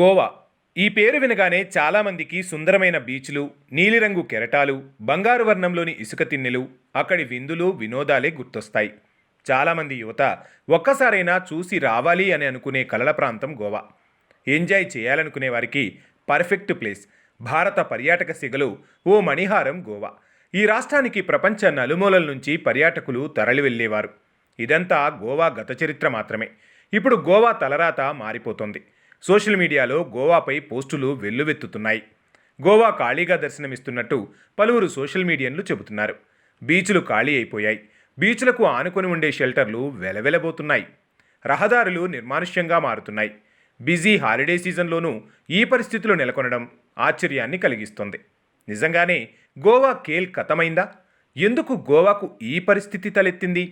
గోవా. ఈ పేరు వినగానే చాలామందికి సుందరమైన బీచ్లు నీలిరంగు కెరటాలు బంగారు వర్ణంలోని ఇసుక తిన్నెలు అక్కడి విందులు వినోదాలే గుర్తొస్తాయి. చాలామంది యువత ఒక్కసారైనా చూసి రావాలి అని అనుకునే కలల ప్రాంతం గోవా. ఎంజాయ్ చేయాలనుకునే వారికి పర్ఫెక్ట్ ప్లేస్. భారత పర్యాటక సిగలు ఓ మణిహారం గోవా. ఈ రాష్ట్రానికి ప్రపంచ నలుమూలల నుంచి పర్యాటకులు తరలి వెళ్ళేవారు. ఇదంతా గోవా గత చరిత్ర మాత్రమే. ఇప్పుడు గోవా తలరాత మారిపోతుంది. సోషల్ మీడియాలో గోవాపై పోస్టులు వెల్లువెత్తుతున్నాయి. గోవా ఖాళీగా దర్శనమిస్తున్నట్టు పలువురు సోషల్ మీడియన్లు చెబుతున్నారు. బీచ్లు ఖాళీ అయిపోయాయి. బీచ్లకు ఆనుకొని ఉండే షెల్టర్లు వెలవెలబోతున్నాయి. రహదారులు నిర్మానుష్యంగా మారుతున్నాయి. బిజీ హాలిడే సీజన్లోనూ ఈ పరిస్థితులు నెలకొనడం ఆశ్చర్యాన్ని కలిగిస్తుంది. నిజంగానే గోవా కేల్ కథమైందా? ఎందుకు గోవాకు ఈ పరిస్థితి తలెత్తింది?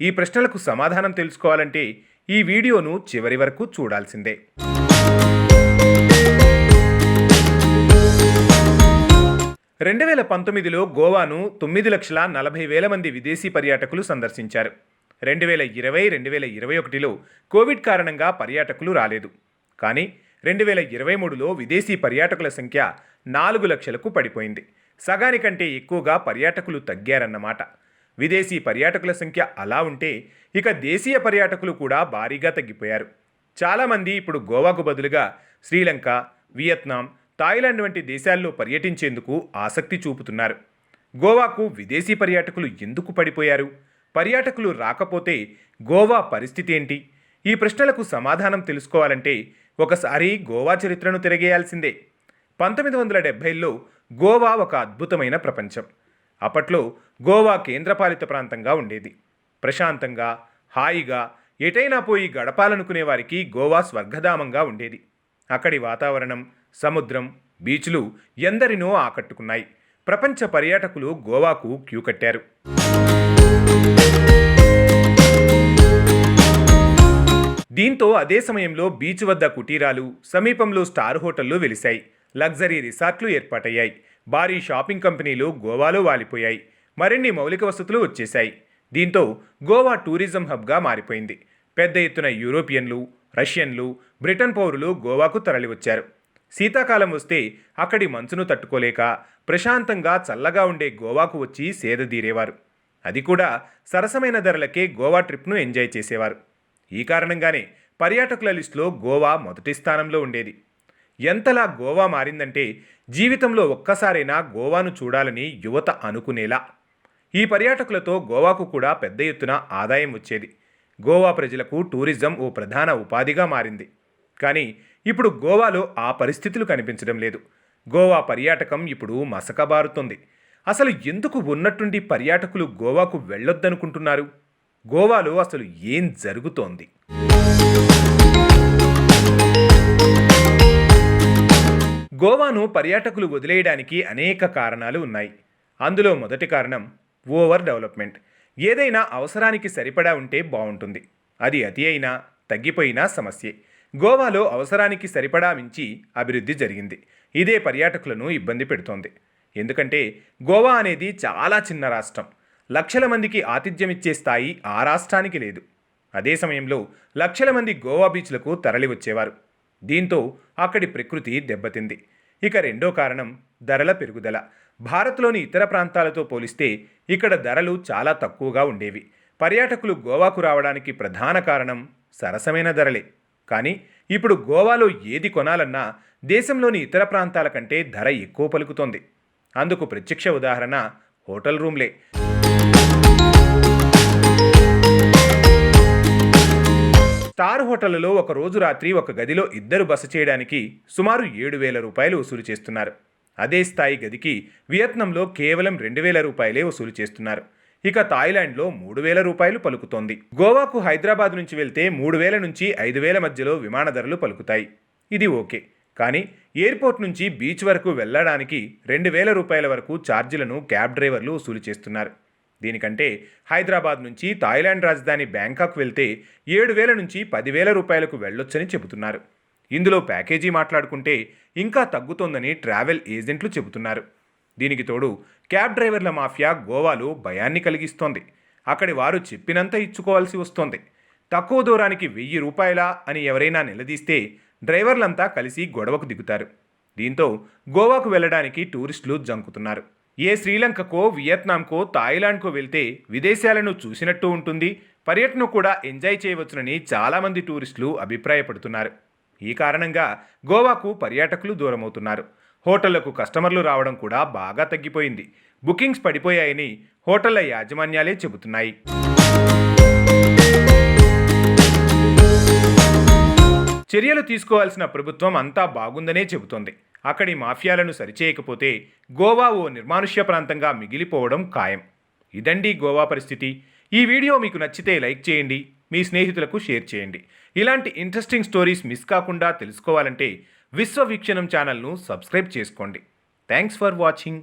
ఈ ప్రశ్నలకు సమాధానం తెలుసుకోవాలంటే ఈ వీడియోను చివరి వరకు చూడాల్సిందే. రెండు వేల పంతొమ్మిదిలో గోవాను తొమ్మిది లక్షల నలభై వేల మంది విదేశీ పర్యాటకులు సందర్శించారు. రెండు వేల ఇరవై రెండు వేల ఇరవై ఒకటిలో కోవిడ్ కారణంగా పర్యాటకులు రాలేదు. కానీ రెండు వేల ఇరవై మూడులో విదేశీ పర్యాటకుల సంఖ్య నాలుగు లక్షలకు పడిపోయింది. సగానికంటే ఎక్కువగా పర్యాటకులు తగ్గారన్నమాట. విదేశీ పర్యాటకుల సంఖ్య అలా ఉంటే ఇక దేశీయ పర్యాటకులు కూడా భారీగా తగ్గిపోయారు. చాలామంది ఇప్పుడు గోవాకు బదులుగా శ్రీలంక వియత్నాం థాయిలాండ్ వంటి దేశాల్లో పర్యటించేందుకు ఆసక్తి చూపుతున్నారు. గోవాకు విదేశీ పర్యాటకులు ఎందుకు పడిపోయారు? పర్యాటకులు రాకపోతే గోవా పరిస్థితి ఏంటి? ఈ ప్రశ్నలకు సమాధానం తెలుసుకోవాలంటే ఒకసారి గోవా చరిత్రను తిరగేయాల్సిందే. పంతొమ్మిది వందల డెబ్భైలో గోవా ఒక అద్భుతమైన ప్రపంచం. అప్పట్లో గోవా కేంద్రపాలిత ప్రాంతంగా ఉండేది. ప్రశాంతంగా హాయిగా ఎటైనా పోయి గడపాలనుకునే వారికి గోవా స్వర్గధామంగా ఉండేది. అక్కడి వాతావరణం సముద్రం బీచ్లు ఎందరినో ఆకట్టుకున్నాయి. ప్రపంచ పర్యాటకులు గోవాకు క్యూ కట్టారు. దీంతో అదే సమయంలో బీచ్ వద్ద కుటీరాలు సమీపంలో స్టార్ హోటళ్ళు వెలిశాయి. లగ్జరీ రిసార్ట్లు ఏర్పాటయ్యాయి. భారీ షాపింగ్ కంపెనీలు గోవాలో వాలిపోయాయి. మరిన్ని మౌలిక వసతులు వచ్చేశాయి. దీంతో గోవా టూరిజం హబ్గా మారిపోయింది. పెద్ద ఎత్తున యూరోపియన్లు రష్యన్లు బ్రిటన్ పౌరులు గోవాకు తరలివచ్చారు. శీతాకాలం వస్తే అక్కడి మంచును తట్టుకోలేక ప్రశాంతంగా చల్లగా ఉండే గోవాకు వచ్చి సేదదీరేవారు అది కూడా సరసమైన ధరలకే గోవా ట్రిప్ను ఎంజాయ్ చేసేవారు. ఈ కారణంగానే పర్యాటకుల లిస్టులో గోవా మొదటి స్థానంలో ఉండేది. ఎంతలా గోవా మారిందంటే జీవితంలో ఒక్కసారైనా గోవాను చూడాలని యువత అనుకునేలా. ఈ పర్యాటకులతో గోవాకు కూడా పెద్ద ఎత్తున ఆదాయం వచ్చేది. గోవా ప్రజలకు టూరిజం ఓ ప్రధాన ఉపాధిగా మారింది. కానీ ఇప్పుడు గోవాలో ఆ పరిస్థితులు కనిపించడం లేదు. గోవా పర్యాటకం ఇప్పుడు మసకబారుతుంది. అసలు ఎందుకు ఉన్నట్టుండి పర్యాటకులు గోవాకు వెళ్ళొద్దనుకుంటున్నారు? గోవాలో అసలు ఏం జరుగుతోంది? గోవాను పర్యాటకులు వదిలేయడానికి అనేక కారణాలు ఉన్నాయి. అందులో మొదటి కారణం ఓవర్ డెవలప్మెంట్. ఏదైనా అవసరానికి సరిపడా ఉంటే బాగుంటుంది అది అతి అయినా తగ్గిపోయినా సమస్యే. గోవాలో అవసరానికి సరిపడా మించి అభివృద్ధి జరిగింది. ఇదే పర్యాటకులను ఇబ్బంది పెడుతోంది. ఎందుకంటే గోవా అనేది చాలా చిన్న రాష్ట్రం. లక్షల మందికి ఆతిథ్యమిచ్చే స్థాయి ఆ రాష్ట్రానికి లేదు. అదే సమయంలో లక్షల మంది గోవా బీచ్లకు తరలి వచ్చేవారు దీంతో అక్కడి ప్రకృతి దెబ్బతింది. ఇక రెండో కారణం ధరల పెరుగుదల. భారత్లోని ఇతర ప్రాంతాలతో పోలిస్తే ఇక్కడ ధరలు చాలా తక్కువగా ఉండేవి. పర్యాటకులు గోవాకు రావడానికి ప్రధాన కారణం సరసమైన ధరలే. కానీ ఇప్పుడు గోవాలో ఏది కొనాలన్నా దేశంలోని ఇతర ప్రాంతాల కంటే ధర ఎక్కువ పలుకుతోంది. అందుకు ప్రత్యక్ష ఉదాహరణ హోటల్ రూమ్లే. స్టార్ హోటళ్ళలో ఒక రోజు రాత్రి ఒక గదిలో ఇద్దరు బస చేయడానికి సుమారు ఏడు వేల రూపాయలు వసూలు చేస్తున్నారు. అదే స్థాయి గదికి వియత్నంలో కేవలం రెండు వేల రూపాయలే వసూలు చేస్తున్నారు. ఇక థాయిలాండ్లో మూడు వేల రూపాయలు పలుకుతోంది. గోవాకు హైదరాబాద్ నుంచి వెళ్తే మూడు వేల నుంచి ఐదు వేల మధ్యలో విమాన ధరలు పలుకుతాయి. ఇది ఓకే. కానీ ఎయిర్పోర్ట్ నుంచి బీచ్ వరకు వెళ్ళడానికి రెండు వేల రూపాయల వరకు ఛార్జీలను క్యాబ్ డ్రైవర్లు వసూలు చేస్తున్నారు. దీనికంటే హైదరాబాద్ నుంచి థాయిలాండ్ రాజధాని బ్యాంకాక్ వెళ్తే ఏడు వేల నుంచి పదివేల రూపాయలకు వెళ్ళొచ్చని చెబుతున్నారు. ఇందులో ప్యాకేజీ మాట్లాడుకుంటే ఇంకా తగ్గుతోందని ట్రావెల్ ఏజెంట్లు చెబుతున్నారు. దీనికి తోడు క్యాబ్ డ్రైవర్ల మాఫియా గోవాలో భయాన్ని కలిగిస్తోంది. అక్కడి వారు చెప్పినంత ఇచ్చుకోవాల్సి వస్తోంది. తక్కువ దూరానికి వెయ్యి రూపాయలా అని ఎవరైనా నిలదీస్తే డ్రైవర్లంతా కలిసి గొడవకు దిగుతారు. దీంతో గోవాకు వెళ్ళడానికి టూరిస్టులు జంకుతున్నారు. ఏ శ్రీలంకకో వియత్నాంకో థాయిలాండ్కో వెళ్తే విదేశాలను చూసినట్టు ఉంటుంది. పర్యటన కూడా ఎంజాయ్ చేయవచ్చునని చాలామంది టూరిస్టులు అభిప్రాయపడుతున్నారు. ఈ కారణంగా గోవాకు పర్యాటకులు దూరమవుతున్నారు. హోటళ్ళకు కస్టమర్లు రావడం కూడా బాగా తగ్గిపోయింది. బుకింగ్స్ పడిపోయాయని హోటళ్ళ యాజమాన్యాలే చెబుతున్నాయి. చర్యలు తీసుకోవాల్సిన ప్రభుత్వం అంతా బాగుందనే చెబుతోంది. అక్కడి మాఫియాలను సరిచేయకపోతే గోవా ఓ నిర్మానుష్య ప్రాంతంగా మిగిలిపోవడం ఖాయం. ఇదండి గోవా పరిస్థితి. ఈ వీడియో మీకు నచ్చితే లైక్ చేయండి మీ స్నేహితులకు షేర్ చేయండి. ఇలాంటి ఇంట్రెస్టింగ్ స్టోరీస్ మిస్ కాకుండా తెలుసుకోవాలంటే విశ్వవీక్షణం ఛానల్ను సబ్స్క్రైబ్ చేసుకోండి. Thanks for watching